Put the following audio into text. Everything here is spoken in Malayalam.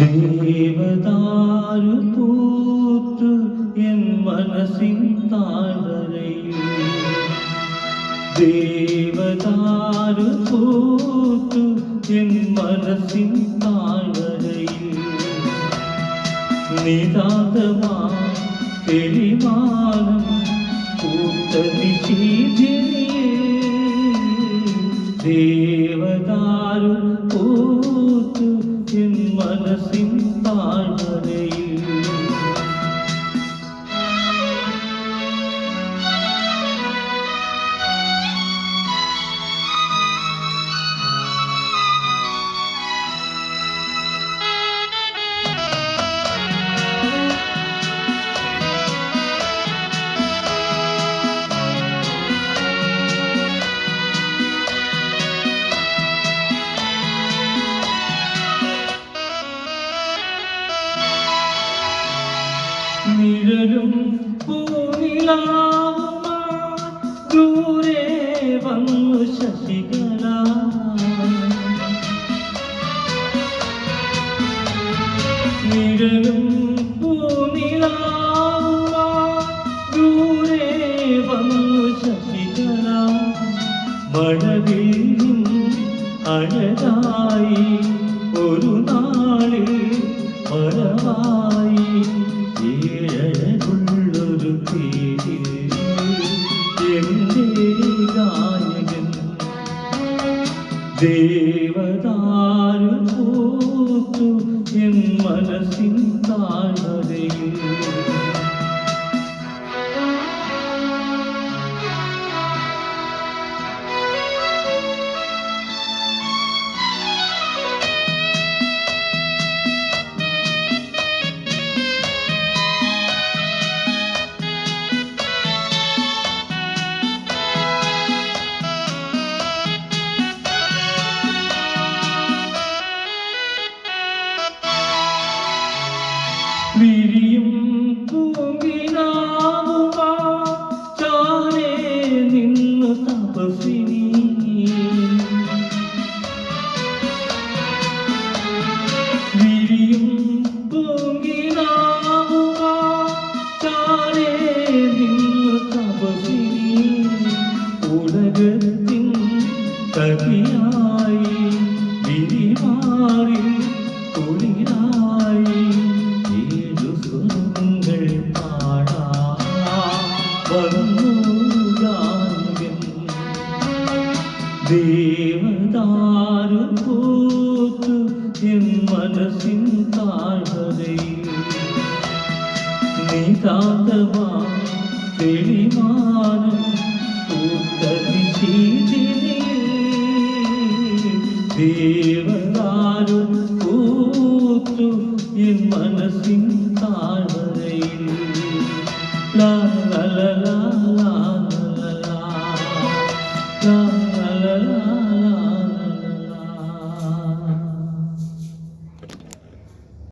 ദേവദാരു പൂത്തു എൻ മനസ്സിൻ താഴ്വരയിൽ. പൂത്തു എൻ മനസ്സിൻ താഴ്വരയിൽ. നിതാതമാ തെളിമാനം പൂത്ത നിശീതിനിയേ ദേവദാരു പൂത്തു എൻ മനസ്സിൻ താഴ്വരയിൽ നിഴലും ദൂരെ വന്നു ശശികല. നിഴലും ദൂരെ വന്നു ശശികല. മഴവില്ലും അഴകായി ഒരു നാളിൽ മറവായി ദേവദാരു പൂത്തു എൻ മനസ്സിൻ താഴ്വരയിൽ വിരിയും പൂങ്കിനാവുമാ ചാരേ നിന്നു തപസിനി വിരിയും പൂങ്കിനാവുമാ ചാരേ നിന്നു തപസിനി ഉലകത്തിൻ സഖിയായി ദേവദാരു പോത്തു എൻ മനസ്സിൻ താഴ്വരയിൽ. നിതാന്തമാ തെളിമാനം പൂത്തതി ശീതിനെ ദേവദാരു പോത്തു എൻ മനസ്സിൻ താഴ്വരയിൽ. ലാ ലാ ലാ ലാ ലാ ലാ. la la